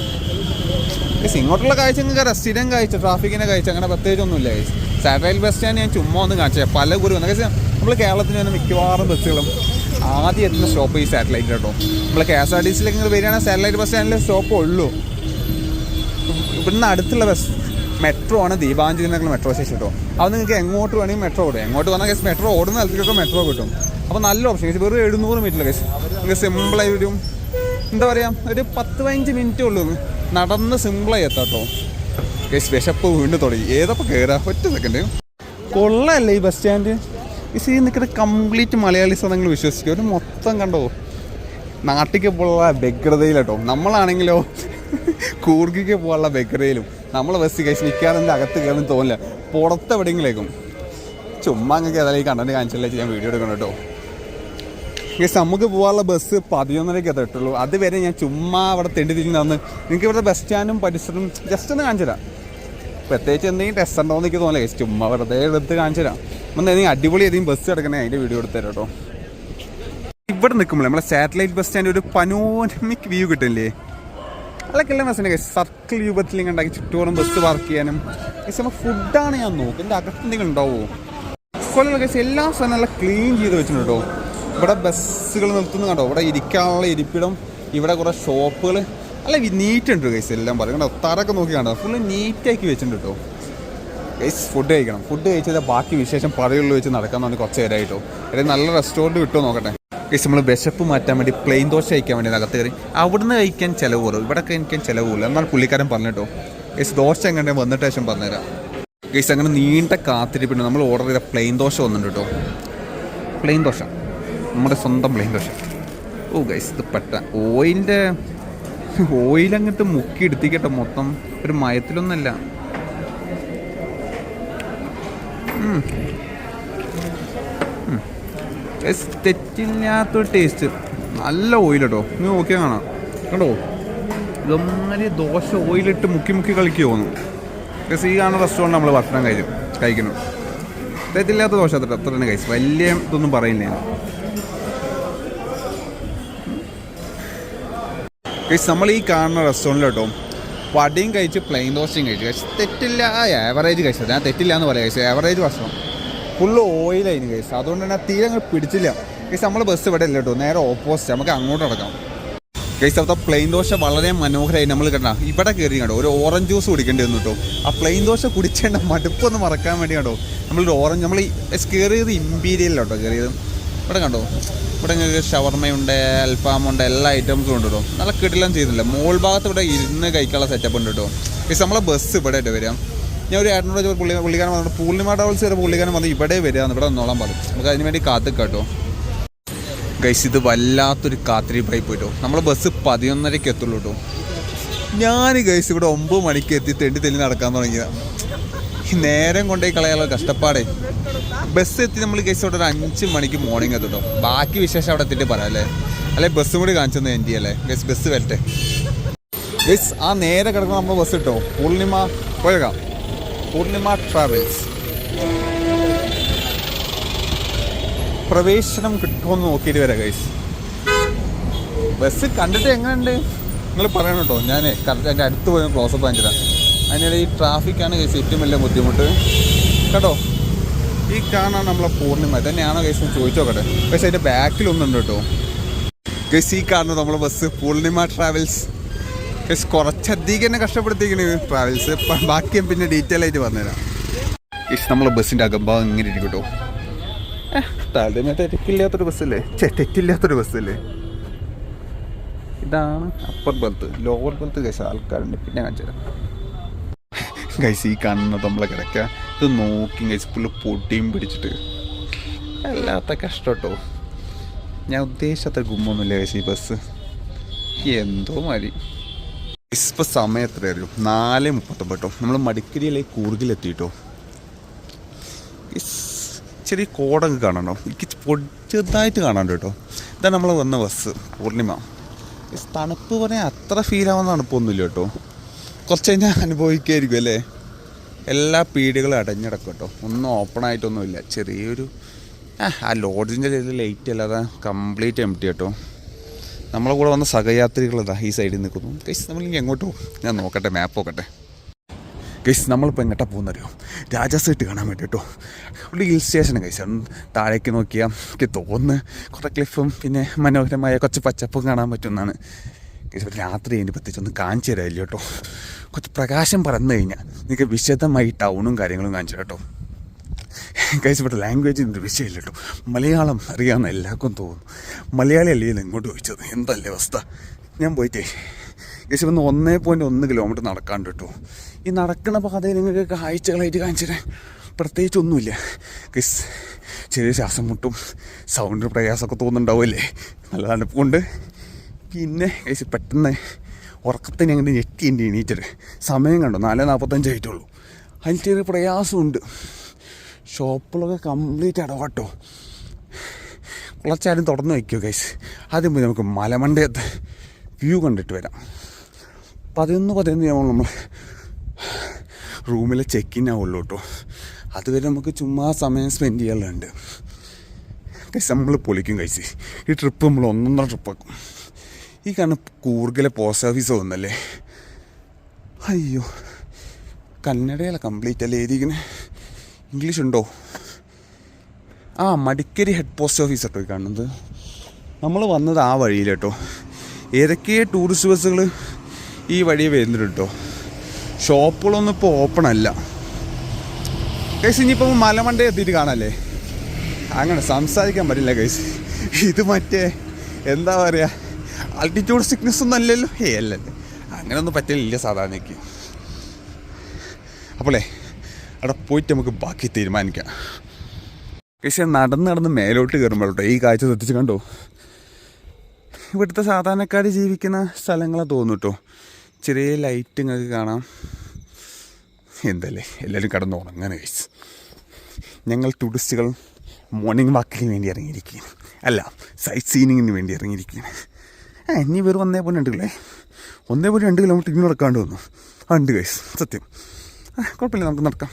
ഗൈസ് ഇങ്ങോട്ടുള്ള കാഴ്ച നിങ്ങൾക്ക് സ്ഥിരം കാഴ്ച ട്രാഫിക്കിനെ കാഴ്ച അങ്ങനെ പ്രത്യേകിച്ചൊന്നുമില്ല ഗൈസ് സാറ്റലൈറ്റ് ബസ് സ്റ്റാൻഡ് ഞാൻ ചുമ്മാ ഒന്ന് കാണിച്ചത് പല വന്നു. ഗൈസ് നമ്മൾ കേരളത്തിൽ തന്നെ മിക്കവാറും ബസ്സുകളും ആദ്യം എത്തുന്ന സ്റ്റോപ്പ് ഈ സാറ്റലൈറ്റ് കേട്ടോ നമ്മൾ കെ എസ് ആർ ടി സിയിലേക്ക് നിങ്ങൾ വരികയാണെങ്കിൽ സാറ്റലൈറ്റ് ബസ് സ്റ്റാൻഡിൽ സ്റ്റോപ്പ് ഉള്ളൂ. ഇവിടുന്ന് അടുത്തുള്ള ബസ് മെട്രോ ആണ് ദീപാഞ്ജലി എന്നുള്ള മെട്രോ സ്റ്റേഷൻ കേട്ടോ അപ്പോൾ നിങ്ങൾക്ക് എങ്ങോട്ട് വേണമെങ്കിൽ മെട്രോ ഓടും. എങ്ങോട്ട് വന്നാൽ കേസ് മെട്രോ ഓടുന്ന സ്ഥലത്തേക്കൊക്കെ മെട്രോ കിട്ടും. അപ്പോൾ നല്ല ഓപ്ഷൻ കേസ് വെറും എഴുന്നൂറ് മീറ്റർ കേസ് നിങ്ങൾക്ക് സിമ്പിളായി ഒരു എന്താ പറയുക ഒരു പത്ത് പതിനഞ്ച് മിനിറ്റ് ഉള്ളൂ. നടന്ന് സിമ്പിളായി എത്താം കേട്ടോ കേസ് വിശപ്പ് വീണ്ടും തുടങ്ങി. ഏതപ്പോൾ കയറാം ഒറ്റ സെക്കൻഡ് കൊള്ളല്ലേ ഈ ബസ് സ്റ്റാൻഡ് ഈ സീ നിൽക്കുന്ന കംപ്ലീറ്റ് മലയാളീസ് നിങ്ങൾ വിശ്വസിക്കുക ഒരു മൊത്തം കണ്ടോ? നാട്ടിക്ക് പോലുള്ള വ്യഗ്രതയിലട്ടോ. നമ്മളാണെങ്കിലോ കൂർഗിക്ക് പോകാനുള്ള വ്യഗ്രതയിലും നമ്മൾ ബസ് കഴിച്ച് നിൽക്കാറിന്റെ അകത്ത് കയറുന്നു തോന്നില്ല പുറത്തെവിടെയെങ്കിലേക്കും ചുമ്മാ നിങ്ങൾക്ക് ഏതായാലും ഈ കണ്ടന്റ് കാണിച്ചല്ലേ ഞാൻ വീഡിയോ എടുക്കണം കേട്ടോ. ഗസ് നമുക്ക് പോകാനുള്ള ബസ് പതിനൊന്നരയ്ക്ക് എത്തിയിട്ടുള്ളൂ അതുവരെ ഞാൻ ചുമ്മാ അവിടെ തെണ്ടി തിരിഞ്ഞ് തന്ന് നിങ്ങൾക്ക് ഇവിടുത്തെ ബസ് സ്റ്റാൻഡും പരിസരവും ജസ്റ്റ് ഒന്ന് കാണിച്ചു തരാം പ്രത്യേകിച്ച് എന്തെങ്കിലും ടെസ്റ്റ് ഉണ്ടോ എന്ന് എനിക്ക് തോന്നില്ല ചുമ്മാ വെറുതെ എടുത്ത് കാണിച്ചു തരാം എന്തെങ്കിലും അടിപൊളി ഏതെങ്കിലും ബസ് കിടക്കണേ അതിന്റെ വീഡിയോ എടുത്തു തരാം കേട്ടോ ഇവിടെ നിൽക്കുമ്പോൾ നമ്മളെ സാറ്റലൈറ്റ് ബസ് സ്റ്റാൻഡ് ഒരു പനോരമിക് വ്യൂ കിട്ടില്ലേ? എല്ലാം രസമുണ്ട് സർക്കിൾ രൂപത്തിൽ ഉണ്ടാക്കി ചുറ്റോളം ബസ് പാർക്ക് ചെയ്യാനും. നമ്മൾ ഫുഡാണ് ഞാൻ നോക്കും എന്റെ അകത്ത് എന്തെങ്കിലും ഉണ്ടാവുമോ കൊല്ലം എല്ലാ സ്ഥലം നല്ല ക്ലീൻ ചെയ്ത് വെച്ചിട്ടുണ്ട് കേട്ടോ. ഇവിടെ ബസ്സുകൾ നിർത്തുന്നു കണ്ടോ? ഇവിടെ ഇരിക്കാനുള്ള ഇരിപ്പിടം ഇവിടെ കുറേ ഷോപ്പുകൾ അല്ല നീറ്റ് ഉണ്ട് കേസ് എല്ലാം പറയും. കണ്ടോ? തറൊക്കെ നോക്കി കണ്ടോ? ഫുള്ള് നീറ്റാക്കി വെച്ചിട്ടുണ്ട് കേട്ടോ. ഗൈസ് ഫുഡ് കഴിക്കണം. ഫുഡ് കഴിച്ചാൽ ബാക്കി വിശേഷം പറയുള്ളൂ വെച്ച് നടക്കാൻ തോന്നി കുറച്ച് നേരമായിട്ടോ അല്ലെങ്കിൽ നല്ല റെസ്റ്റോറന്റ് കിട്ടുമോ നോക്കട്ടെ. ഗൈസ് നമ്മൾ വിശപ്പ് മാറ്റാൻ വേണ്ടി പ്ലെയിൻ ദോശ കഴിക്കാൻ വേണ്ടി അകത്ത് കയറി. അവിടുന്ന് കഴിക്കാൻ ചിലവ് കുറവ്. ഇവിടെ കഴിക്കാൻ ചിലവ് കൂടുതൽ എന്നാൽ പുള്ളിക്കാരൻ പറഞ്ഞിട്ടോ. ഗൈസ് ദോശ എങ്ങനെ വന്നിട്ട് ശേഷം പറഞ്ഞുതരാം. ഗൈസ് അങ്ങനെ നീണ്ട കാത്തിരിപ്പിന് നമ്മൾ ഓർഡർ ചെയ്ത പ്ലെയിൻ ദോശ വന്നിട്ടുണ്ട് കേട്ടോ പ്ലെയിൻ ദോശ. നമ്മുടെ സ്വന്തം പ്ലെയിൻ ദോശ. ഓ ഗൈസ് ഇത് പെട്ട. ഓയിലിന്റെ ഓയിൽ അങ്ങോട്ട് മുക്കി എടുത്തിക്കട്ടെ മൊത്തം. ഒരു മയത്തിലൊന്നല്ല ഗൈസ് തെറ്റില്ലാത്തൊരു ടേസ്റ്റ് നല്ല ഓയിൽ കേട്ടോ നീ നോക്കിയാൽ കാണാം. കണ്ടോ? ഇതൊന്നും ദോശ ഓയിലിട്ട് മുക്കി മുക്കി കളിക്ക് തോന്നും ഗൈസ് ഈ കാണുന്ന റെസ്റ്റോറന്റ് നമ്മൾ ഭക്ഷണം കഴിക്കും. കഴിക്കുന്നു. തെറ്റില്ലാത്ത ദോശ അത്ര അത്ര തന്നെ കഴിച്ചു വലിയ ഇതൊന്നും പറയില്ല ഞാൻ. നമ്മൾ ഈ കാണുന്ന റെസ്റ്റോറന്റിൽ കേട്ടോ വടയും കഴിച്ച് പ്ലെയിൻ ദോശയും കഴിച്ചു. കഴിച്ച് തെറ്റില്ല. ആവറേജ് കഴിച്ചത്. ഞാൻ തെറ്റില്ല എന്ന് പറയാം കഴിച്ചത്. ആവറേജ് ഭക്ഷണം. ഫുള്ള് ഓയിലായിരുന്നു കഴിച്ചത്. അതുകൊണ്ട് തന്നെ തീരെ അങ്ങ് പിടിച്ചില്ല. കഴിച്ച് നമ്മൾ ബസ് ഇവിടെ ഇല്ല കേട്ടോ? നേരെ ഓപ്പോസിറ്റ് നമുക്ക് അങ്ങോട്ട് നടക്കാം. കഴിച്ച് അവിടുത്തെ പ്ലെയിൻ ദോശ വളരെ മനോഹരമായി നമ്മൾ കണ്ട. ഇവിടെ കയറി കണ്ടോ? ഒരു ഓറഞ്ച് ജ്യൂസ് കുടിക്കേണ്ടി വന്നു കേട്ടോ. ആ പ്ലെയിൻ ദോശ കുടിച്ചേണ്ട മടുപ്പൊന്ന് മറക്കാൻ വേണ്ടി കണ്ടോ? നമ്മളൊരു ഓറഞ്ച് നമ്മൾ കയറിയത് ഇമ്പീരിയലിലോട്ടോ കയറിയത് ഇവിടെ കണ്ടോ? ഇവിടെ നിങ്ങൾക്ക് ഷവർമയുണ്ട് അൽഫാമുണ്ട് എല്ലാ ഐറ്റംസും ഉണ്ട് കേട്ടോ നല്ല കിടിലം ചെയ്യുന്നില്ല മോൾ ഭാഗത്ത് ഇവിടെ ഇരുന്ന് കഴിക്കാനുള്ള സെറ്റപ്പ് ഉണ്ട് കേട്ടോ പക്ഷേ നമ്മളെ ബസ് ഇവിടെ ആയിട്ട് വരാം. ഞാൻ ഒരു ഏട്ടനോട് പുള്ളി പുള്ളിക്കാരൻ വന്നിട്ട് പൂർണിമ ട്രാവൽസ് വരെ പുള്ളിക്കാരൻ വന്ന് ഇവിടെ വരിക ഇവിടെ നിന്നോളാൻ പറഞ്ഞു. നമുക്ക് അതിന് വേണ്ടി കാത്തു കേട്ടോ ഗൈസ് ഇത് വല്ലാത്തൊരു കാത്തിരിപ്പായി പോയിട്ടോ നമ്മളെ ബസ് പതിനൊന്നരയ്ക്ക് എത്തുള്ളൂ കേട്ടോ ഞാൻ ഗൈസ് ഇവിടെ ഒമ്പത് മണിക്ക് എത്തി തെണ്ടി തെല്ലി നടക്കാൻ തുടങ്ങിയതാ. ഈ നേരം കൊണ്ടേ കളയാനുള്ള കഷ്ടപ്പാടേ. ബസ് എത്തി നമ്മൾ കേസ് ഇവിടെ ഒരു അഞ്ച് മണിക്ക് മോർണിംഗ് എത്തും ബാക്കി വിശേഷം അവിടെ എത്തിയിട്ട് പറയാം അല്ലേ? അല്ലെ ബസ്സും കൂടി കാണിച്ചെന്ന് എന്റെ അല്ലേ? ബസ് ബസ് വരട്ടെ. ബസ് ആ നേരെ കിടക്കുന്ന നമ്മൾ ബസ് കിട്ടോ പൂർണിമ പോയേക്കാം. പൂർണിമ ട്രാവൽസ് പ്രവേശനം കിട്ടുമെന്ന് നോക്കിയിട്ട് വരാം ഗൈസ് ബസ് കണ്ടിട്ട് എങ്ങനെയുണ്ട്? നിങ്ങൾ പറയണം കേട്ടോ ഞാൻ കറക്റ്റ് എന്റെ അടുത്ത് പോയി ക്ലോസപ്പ് വാങ്ങിച്ചിടാം അതിനിടെ ഈ ട്രാഫിക്കാണ് കേസ് ഏറ്റവും വലിയ ബുദ്ധിമുട്ട്. കേട്ടോ? ഈ കാണാൻ നമ്മളെ പൂർണിമ തന്നെയാണോ കേസ് എന്ന് ചോദിച്ചു നോക്കട്ടെ. പക്ഷേ അതിന്റെ ബാക്കിലൊന്നുണ്ട് കേട്ടോ. കേസ് ഈ കാണുന്നത് നമ്മളെ ബസ് പൂർണിമ ട്രാവൽസ് കേസ് കുറച്ചധികം തന്നെ കഷ്ടപ്പെടുത്തിയിരിക്കണ ട്രാവൽസ് ബാക്കി പിന്നെ ഡീറ്റെയിൽ ആയിട്ട് പറഞ്ഞുതരാം. കേസ് നമ്മളെ ബസ്സിന്റെ അകംഭാവം ഇങ്ങനെ ഇരിക്കും കേട്ടോ. താല്പര്യ തെറ്റില്ലാത്തൊരു ബസ്സല്ലേ ചേ തെറ്റില്ലാത്തൊരു ബസ്സല്ലേ ഇതാണ് അപ്പർ ബെർത്ത് ലോവർ ബെർത്ത് കഴിച്ച ആൾക്കാരുണ്ട്. പിന്നെ കാണിച്ചു തരാം ഗൈസ് ഈ കാണുന്നത് നമ്മളെ കിടക്കുക. ഇത് നോക്കി ഗൈസ് ഫുള്ള് പൊടിയും പിടിച്ചിട്ട്. അല്ലാത്ത കഷ്ടോ ഞാൻ ഉദ്ദേശിച്ചത്ര ഗുമ്മൊന്നുമില്ല ഗൈസ് ഈ ബസ് എന്തോ മതി ഇപ്പം സമയം എത്രയായിരുന്നു? നാല് മുപ്പത്തൊമ്പത്. കേട്ടോ നമ്മൾ മടിക്കരിയിലെ കൂർഗിലെത്തിയിട്ടോ? ചെറിയ കോടൊക്കെ കാണണോ? എനിക്ക് പൊടിച്ചതായിട്ട് കാണാണ്ട് കേട്ടോ. ഇതാണ് നമ്മൾ വന്ന ബസ് പൂർണിമ. തണുപ്പ് പറയാൻ അത്ര ഫീൽ ആവുന്ന തണുപ്പൊന്നുമില്ല കേട്ടോ. കുറച്ച് കഴിഞ്ഞാൽ അനുഭവിക്കുമായിരിക്കും അല്ലേ? എല്ലാ പീടികളും അടഞ്ഞിടക്കും കേട്ടോ. ഒന്നും ഓപ്പൺ ആയിട്ടൊന്നുമില്ല. ചെറിയൊരു ആ, ലോഡ്ജിന്റെ ചെറിയ ലൈറ്റ് അല്ലാതെ കംപ്ലീറ്റ് എം ടി കേട്ടോ. നമ്മളെ കൂടെ വന്ന സഹയാത്രികളതാ ഈ സൈഡിൽ നിൽക്കുന്നു. കൈസ് നമ്മൾ ഇനി എങ്ങോട്ട് പോകും? ഞാൻ നോക്കട്ടെ മാപ്പ് നോക്കട്ടെ. കൈസ് നമ്മളിപ്പോൾ എങ്ങോട്ടാ പോകുന്നറിയോ? രാജാസൈറ്റ് കാണാൻ വേണ്ടി കേട്ടോ. ഹിൽ സ്റ്റേഷൻ കൈസ് താഴേക്ക് നോക്കിയാൽ എനിക്ക് തോന്നുന്നു. കുറേ ക്ലിഫും പിന്നെ മനോഹരമായ കുറച്ച് പച്ചപ്പും കാണാൻ ഇവിടെ രാത്രി അതിന് പ്രത്യേകിച്ച് ഒന്ന് കാണിച്ചു തരാമില്ല കേട്ടോ. കുറച്ച് പ്രകാശം പറന്നു കഴിഞ്ഞാൽ നിങ്ങൾക്ക് വിശദമായി ടൗണും കാര്യങ്ങളും കാണിച്ചു കേട്ടോ. ഗൈസ് ഇവിടെ ലാംഗ്വേജ് ഒരു വിഷയമില്ല കേട്ടോ. മലയാളം അറിയാമെന്ന് എല്ലാവർക്കും തോന്നും മലയാളി അല്ലേ ഇങ്ങോട്ട് ചോദിച്ചത്? എന്തല്ലേ അവസ്ഥ? ഞാൻ പോയിട്ടേ. ഗൈസ് വന്ന് ഒന്നേ പോയിന്റ് ഒന്ന് കിലോമീറ്റർ നടക്കാണ്ട് കേട്ടോ. ഈ നടക്കുന്ന പാതയിൽ നിങ്ങൾക്ക് കാഴ്ചകളായിട്ട് കാണിച്ചു തരാൻ പ്രത്യേകിച്ചൊന്നുമില്ല കിസ് ചെറിയ ശ്വാസം മുട്ടും സൗണ്ട് പ്രയാസമൊക്കെ തോന്നുന്നുണ്ടാവുമല്ലേ നല്ല തണുപ്പുണ്ട് പിന്നെ കഴിച്ച് പെട്ടെന്ന് ഉറക്കത്തിന് അങ്ങനെ ഞെട്ടി എന്റെ എണീറ്റത്. സമയം കണ്ടു? നാല് നാൽപ്പത്തഞ്ച് ആയിട്ടുള്ളൂ. അതിന് ചെറിയ പ്രയാസമുണ്ട്. ഷോപ്പുകളൊക്കെ കംപ്ലീറ്റ് അടവാട്ടോ. കുളച്ചാലും തുറന്നു വയ്ക്കുമോ കൈസ്. ആദ്യം പോയി നമുക്ക് മലമണ്ടയത്ത് വ്യൂ കണ്ടിട്ട് വരാം. പതിനൊന്ന് പതിനൊന്ന് ആവുമ്പോൾ നമ്മൾ റൂമിലെ ചെക്ക് ഇൻ ആവുള്ളൂ കേട്ടോ. അതുവരെ നമുക്ക് ചുമ്മാ സമയം സ്പെൻഡ് ചെയ്യാറുണ്ട് കൈസ് നമ്മൾ പൊളിക്കും കഴിച്ച് ഈ ട്രിപ്പ് നമ്മൾ ഒന്നൊന്നര ട്രിപ്പ് ട്രിപ്പാക്കും ഈ കാരണം കൂർഗിലെ പോസ്റ്റ് ഓഫീസ് തോന്നല്ലേ അയ്യോ കന്നഡയിലെ കംപ്ലീറ്റ് അല്ലേ എഴുതിയിരിക്കുന്നത് ഇംഗ്ലീഷ് ഉണ്ടോ? ആ മടിക്കേരി ഹെഡ് പോസ്റ്റ് ഓഫീസ് കേട്ടോ ഈ കാണുന്നത്. നമ്മൾ വന്നത് ആ വഴിയിൽ കേട്ടോ ഏതൊക്കെ ടൂറിസ്റ്റ് ബസ്സുകൾ ഈ വഴി വരുന്നുണ്ട് കേട്ടോ ഷോപ്പുകളൊന്നും ഇപ്പോൾ ഓപ്പൺ അല്ല. കേസ് ഇനിയിപ്പോൾ മലമണ്ട എത്തിയിട്ട് കാണാല്ലേ? അങ്ങനെ സംസാരിക്കാൻ പറ്റില്ല കേസ് ഇത് മറ്റേ എന്താ പറയുക ആൾട്ടിറ്റ്യൂഡ് സിക്നസ് ഒന്നും അല്ലല്ലോ. ഏ അല്ലല്ലേ. അങ്ങനെയൊന്നും പറ്റില്ല സാധാരണയ്ക്ക്. അപ്പോളേ അവിടെ പോയിട്ട് നമുക്ക് ബാക്കി തീരുമാനിക്കാം. പക്ഷേ നടന്ന് നടന്ന് മേലോട്ട് കയറുമ്പോഴോട്ടോ ഈ കാഴ്ച ശ്രദ്ധിച്ച് കണ്ടോ? ഇവിടുത്തെ സാധാരണക്കാർ ജീവിക്കുന്ന സ്ഥലങ്ങളെ തോന്നും കേട്ടോ ചെറിയ ലൈറ്റ് നിങ്ങൾക്ക് കാണാം. എന്തല്ലേ? എല്ലാവരും കടന്ന് ഉറങ്ങാൻ കഴിച്ചു ഞങ്ങൾ ടൂറിസ്റ്റുകൾ മോർണിംഗ് വാക്കിന് വേണ്ടി ഇറങ്ങിയിരിക്കുകയാണ്. അല്ല സൈറ്റ് സീനിങ്ങിന് വേണ്ടി ഇറങ്ങിയിരിക്കുകയാണ്. ഇനി വെറും ഒന്നേ പോയിന്റ് കിലോ. ഒന്നേ പോയിന്റ് രണ്ട് കിലോമീറ്റർ ഇങ്ങനെ നടക്കാണ്ട് വന്നു. ഉണ്ട് കൈസ് സത്യം. കുഴപ്പമില്ല നമുക്ക് നടക്കാം.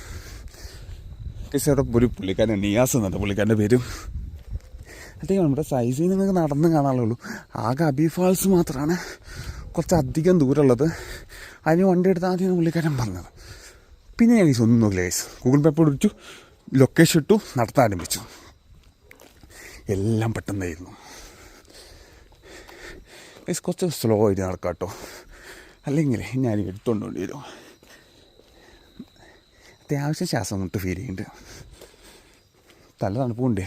കൈസ് അവിടെ ഒരു പുള്ളിക്കാരൻ നിയാസ് എന്നുണ്ട് പുള്ളിക്കാരന്റെ പേരും. അതേ നമ്മുടെ സൈസിൽ നിങ്ങൾക്ക് നടന്ന് കാണാനുള്ളൂ. ആകെ അബി ഫാൾസ് മാത്രമാണ് കുറച്ചധികം ദൂരമുള്ളത്. അതിന് വണ്ടി എടുത്താൽ ആദ്യം പുള്ളിക്കാരൻ പറഞ്ഞത്. പിന്നെ ഞാൻ കൈസ് ഒന്നും നോക്കില്ല കൈസ് ഗൂഗിൾ മാപ്പ് പിടിച്ചു ലൊക്കേഷൻ ഇട്ടു നടത്താൻ ആരംഭിച്ചു. എല്ലാം പെട്ടെന്നായിരുന്നു. ഗൈസ് കുറച്ച് സ്ലോ ആയിട്ട് നടക്കാം കേട്ടോ അല്ലെങ്കിൽ ഞാൻ എടുത്തുകൊണ്ട് വേണ്ടി വരും. അത്യാവശ്യം ശ്വാസം മുട്ട് ഫീൽ ചെയ്യുന്നുണ്ട്. തല തണുപ്പുണ്ട്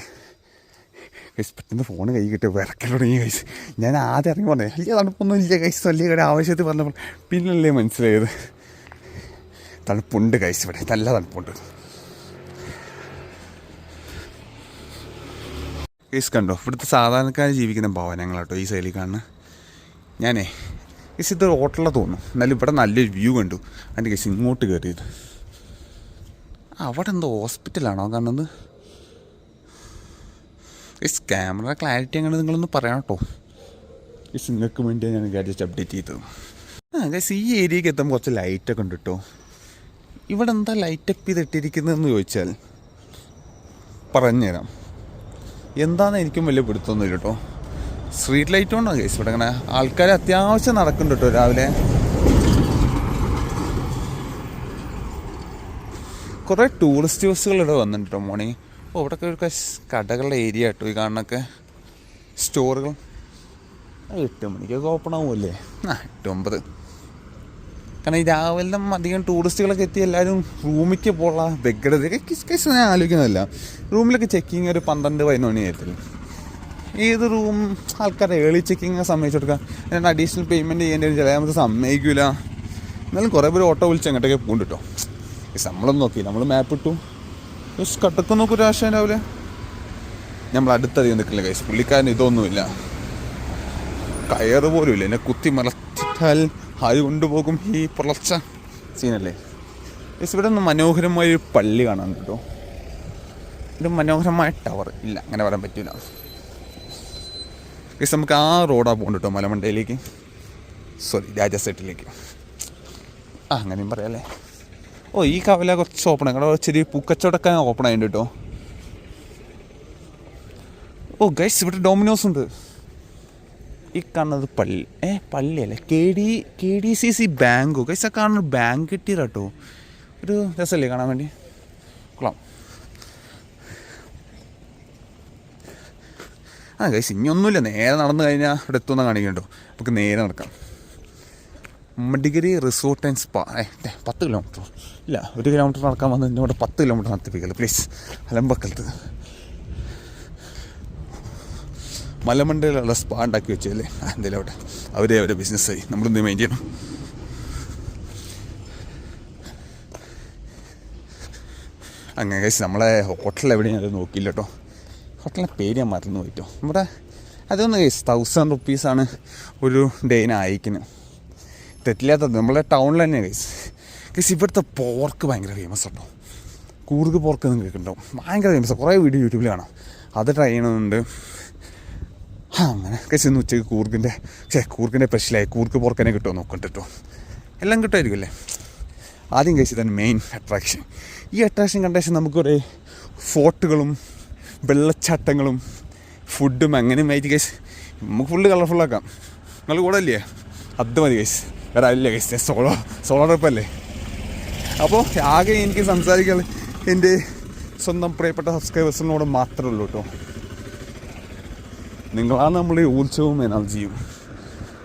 കൈസ് പെട്ടെന്ന് ഫോൺ കൈ കിട്ടി വിറക്കൽ തുടങ്ങി കൈസ് ഞാൻ ആദ്യം ഇറങ്ങി പറഞ്ഞത് വലിയ തണുപ്പൊന്നും ഇല്ല കൈസ് വലിയ കട ആവശ്യത്തിൽ പറഞ്ഞപ്പോൾ പിന്നല്ലേ മനസ്സിലായത്? തണുപ്പുണ്ട് കൈസ് ഇവിടെ. നല്ല തണുപ്പുണ്ട്. കൈസ് കണ്ടോ? ഇവിടുത്തെ സാധാരണക്കാർ ജീവിക്കുന്ന ഭവനങ്ങളാട്ടോ ഈ ശൈലി കാണുന്നത് ഞാനേ ഗസ് ഇത് ഹോട്ടലിലെ തോന്നുന്നു. എന്നാലും ഇവിടെ നല്ലൊരു വ്യൂ കണ്ടു. അതിന്റെ ഗസ് ഇങ്ങോട്ട് കയറിയത്. അവിടെ എന്തോ ഹോസ്പിറ്റലാണോ കാണുന്നത്? ഗസ് ക്യാമറ ക്ലാരിറ്റി അങ്ങനെ നിങ്ങളൊന്ന് പറയണം കേട്ടോ ഗസ് നിങ്ങൾക്ക് വേണ്ടിയാണ് ഞാൻ ഗാഡ്ജറ്റ് അപ്ഡേറ്റ് ചെയ്തത് ആ ഗസ് ഈ ഏരിയയ്ക്ക് എത്തുമ്പോൾ കുറച്ച് ലൈറ്റൊക്കെ ഉണ്ട് കേട്ടോ ഇവിടെ എന്താ ലൈറ്റ് അപ്പ് ചെയ്തിട്ടിരിക്കുന്നതെന്ന് ചോദിച്ചാൽ പറഞ്ഞുതരാം. എന്താണെന്ന് എനിക്കും വലിയ പിടുത്തൊന്നുമില്ല കേട്ടോ സ്ട്രീറ്റ് ലൈറ്റ് കൊണ്ടോ കേസ് ഇവിടെ ഇങ്ങനെ ആൾക്കാർ അത്യാവശ്യം നടക്കുന്നുണ്ട് കേട്ടോ രാവിലെ. കുറേ ടൂറിസ്റ്റ് ബസ്സുകൾ ഇവിടെ വന്നിട്ടുണ്ട് കേട്ടോ മോർണിംഗ് ഓ ഇവിടെ ഒരു കടകളുടെ ഏരിയ കേട്ടോ ഈ കാണുന്നൊക്കെ സ്റ്റോറുകൾ എട്ട് മണിക്കൊക്കെ ഓപ്പൺ ആവുമല്ലേ? ആ എട്ട് ഒമ്പത്. കാരണം ഈ രാവിലെ അധികം ടൂറിസ്റ്റുകളൊക്കെ എത്തി എല്ലാവരും റൂമിലേക്ക് പോകാനുള്ള വ്യഗ്രത കേസ് കേസ് ഞാൻ ആലോചിക്കുന്നതല്ല. റൂമിലൊക്കെ ചെക്കിങ് ഒരു പന്ത്രണ്ട് പതിനൊന്ന് മണിയായിട്ടില്ല ഏത് റൂം ആൾക്കാരെ ഏളി ചെക്കിങ് സമ്മതിച്ചു കൊടുക്കാം? എന്നിട്ട് അഡീഷണൽ പേയ്മെന്റ് ചെയ്യേണ്ടി വരും. ചില സമ്മതിക്കില്ല എന്നാലും കുറേ പേര് ഓട്ടോ വിളിച്ച് അങ്ങോട്ടൊക്കെ പോകും കേട്ടോ നമ്മളൊന്നും നോക്കി നമ്മൾ മാപ്പ് ഇട്ടു. ജസ്റ്റ് കട്ടക്ക് നോക്കൂ ആശയം രാവിലെ നമ്മൾ അടുത്തധികം നിൽക്കില്ല കൈസ് പുള്ളിക്കാരൻ ഇതൊന്നുമില്ല. കയറ് പോലും ഇല്ല എന്നെ കുത്തി മലച്ചിട്ടാൽ ആര് കൊണ്ടുപോകും ഈ പുലർച്ച സീനല്ലേ? യെസ് ഇവിടെ നിന്ന് മനോഹരമായ ഒരു പള്ളി കാണാൻ കേട്ടോ ഒരു മനോഹരമായ ടവർ ഇല്ല അങ്ങനെ പറയാൻ പറ്റില്ല യെസ് നമുക്ക് ആ റോഡാണ് പോകണ്ട കേട്ടോ മലമണ്ടയിലേക്ക് സോറി രാജസെട്ടിലേക്ക് ആ അങ്ങനെയും പറയാമല്ലേ ഓ ഈ കവല കുറച്ച് ഓപ്പൺ ഇവിടെ ചെറിയ പൂക്കച്ചവടക്കാൻ ഓപ്പൺ ആയിട്ടുണ്ട് കേട്ടോ. ഓ ഗൈസ് ഇവിടെ ഡോമിനോസ് ഉണ്ട്. ഈ കാണുന്നത് പള്ളി. ഏ പള്ളിയല്ലേ? K D K D C C ബാങ്കോ guys ആ കാണുന്ന ബാങ്ക് കിട്ടിയതാട്ടോ ഒരു രസമല്ലേ കാണാൻ വേണ്ടി? കൊള്ളാം. ആ കൈസ് ഇനിയൊന്നുമില്ല. നേരെ നടന്നു കഴിഞ്ഞാൽ ഇവിടെ എത്തുമെന്ന് കാണിക്കണ്ടോ നമുക്ക് നേരെ നടക്കാം. മടികരി റിസോർട്ട് ആൻഡ് സ്പാ പത്ത് കിലോമീറ്റർ ഇല്ല ഒരു കിലോമീറ്റർ നടക്കാൻ വന്ന് എന്നോട് പത്ത് കിലോമീറ്റർ നടത്തിപ്പിക്കൽ പ്ലീസ് അലമ്പക്കലത്ത് മലമണ്ടയിലുള്ള സ്പാ ഉണ്ടാക്കി വെച്ചല്ലേ. ആ, എന്തായാലും അവിടെ അവരെ അവരെ ബിസിനസ്സായി നമ്മളൊന്ന് മെയിൻ ചെയ്യണം? അങ്ങനെ കഴിച്ച് നമ്മളെ ഹോട്ടൽ അത് നോക്കിയില്ല കേട്ടോ. ഹോട്ടലിന്റെ പേര് ഞാൻ മറന്നു പോയിട്ടോ. നമ്മുടെ അതൊന്ന് കഴിച്ച് തൗസൻഡ് റുപ്പീസാണ് ഒരു ഡേന അയക്കുന്നത് തെറ്റില്ലാത്തത് നമ്മളെ ടൗണിൽ തന്നെ കഴിച്ച് കഴിച്ച് ഇവിടുത്തെ പോർക്ക് ഭയങ്കര ഫേമസ് ഉണ്ടോ? കൂർഗ് പോർക്ക് എന്ന് കേൾക്കുന്നുണ്ടാവും ഭയങ്കര ഫേമസ് കുറേ വീഡിയോ യൂട്യൂബിൽ കാണാം. അത് ട്രൈ ചെയ്യണമെന്നുണ്ട് ആ അങ്ങനെ. കഴിച്ച് ഇന്ന് ഉച്ചയ്ക്ക് കൂർഗിന്റെ ഛേ കൂർഗിന്റെ സ്പെഷ്യലായി കൂർഗ് തന്നെ കിട്ടുമോ നോക്കണ്ട എല്ലാം കിട്ടുമായിരിക്കും അല്ലേ? ആദ്യം കഴിച്ചതാണ് മെയിൻ അട്രാക്ഷൻ ഈ അട്രാക്ഷൻ കണ്ട ശേഷം കുറേ ഫോർട്ടുകളും വെള്ളച്ചാട്ടങ്ങളും ഫുഡും അങ്ങനെ മേടിച്ച് കേസ് നമുക്ക് ഫുള്ള് കളർഫുള്ളാക്കാം നിങ്ങൾ കൂടെ അല്ലേ അത് മതി കേസ് വേറെ ആരില്ല കേസ് സോളോ സോളോ ട്രിപ്പല്ലേ അപ്പോൾ ആകെ എനിക്ക് സംസാരിക്കാൻ എന്റെ സ്വന്തം പ്രിയപ്പെട്ട സബ്സ്ക്രൈബേഴ്സിനോട് മാത്രമേ ഉള്ളൂ കേട്ടോ നിങ്ങളാണ് നമ്മൾ ഊർജവും എനർജിയും.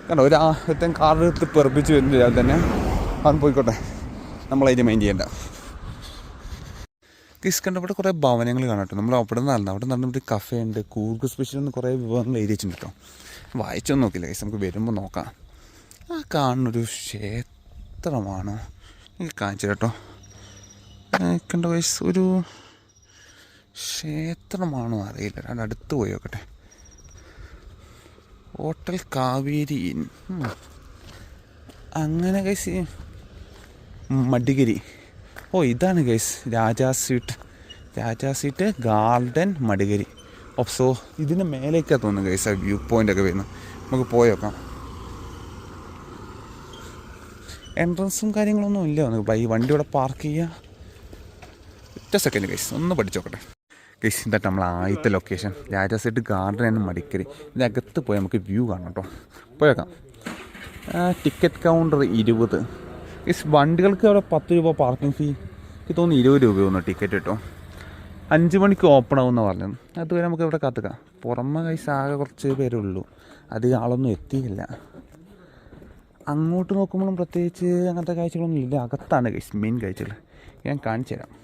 കണ്ടോ ഒരു ഒറ്റ കാറെടുത്ത് പെർപ്പിച്ച് വരുന്നില്ല തന്നെ. അവൻ പോയിക്കോട്ടെ. നമ്മളതിന് മൈൻഡ് ചെയ്യണ്ട. അവിടെ കുറേ ഭവനങ്ങൾ കാണാം നമ്മൾ അവിടെ നിന്നാണ് അവിടെ നടന്നിട്ട് കഫേ ഉണ്ട് കൂർഗ് സ്പെഷ്യൽ എന്ന് കുറേ വിഭവങ്ങൾ എഴുതി വെച്ചിട്ടുണ്ട് കേട്ടോ. വായിച്ചൊന്നും നോക്കില്ല കേസ് നമുക്ക് വരുമ്പോൾ നോക്കാം. ആ കാണുന്നൊരു ക്ഷേത്രമാണോ. എനിക്ക് കാണിച്ചു കേട്ടോ. കണ്ട വയസ്സ് ഒരു ക്ഷേത്രമാണോ അറിയില്ല. രണ്ട് അടുത്ത് പോയി നോക്കട്ടെ. ഹോട്ടൽ കാവേരി. അങ്ങനെ കൈസ് മടികരി. ഓ ഇതാണ് guys Raja seat Raja seat garden Madikeri. ഓപ്സോ ഇതിന് മേലേക്കാ തോന്നുന്നു ഗൈസ് ആ വ്യൂ പോയിന്റ് ഒക്കെ വരുന്നത്. നമുക്ക് പോയേക്കാം എൻട്രൻസും കാര്യങ്ങളൊന്നും ഇല്ല. നമുക്ക് ഈ വണ്ടി ഇവിടെ പാർക്ക് ചെയ്യുക ഒറ്റ സെക്കൻഡ് ഗൈസ് ഒന്ന് പഠിച്ചോക്കട്ടെ ഗൈസ് ഇതായിട്ട് നമ്മൾ ആദ്യത്തെ ലൊക്കേഷൻ രാജാ രാജാസെട്ട് ഗാർഡൻ ആണ് മടിക്കരി ഇതിനകത്ത് പോയി നമുക്ക് വ്യൂ കാണാം കേട്ടോ. പോയേക്കാം ടിക്കറ്റ് കൗണ്ടർ ഇരുപത്. ഗൈസ് വണ്ടികൾക്ക് അവിടെ പത്ത് രൂപ പാർക്കിംഗ് ഫീ എനിക്ക് തോന്നുന്നു ഇരുപത് രൂപയൊന്നു ടിക്കറ്റ് കിട്ടും. അഞ്ച് മണിക്ക് ഓപ്പൺ ആവുമെന്ന് പറഞ്ഞത്. അതുവരെ നമുക്ക് ഇവിടെ കാത്തുക്കാം. പുറമെ കൈസ് ആകെ കുറച്ച് പേരേ ഉള്ളൂ. അധികം ആളൊന്നും എത്തിയില്ല. അങ്ങോട്ട് നോക്കുമ്പോഴും പ്രത്യേകിച്ച് അങ്ങനത്തെ കാഴ്ചകളൊന്നും ഇല്ല. അകത്താണ് കൈസ് മെയിൻ കാഴ്ചകൾ. ഞാൻ കാണിച്ചു തരാം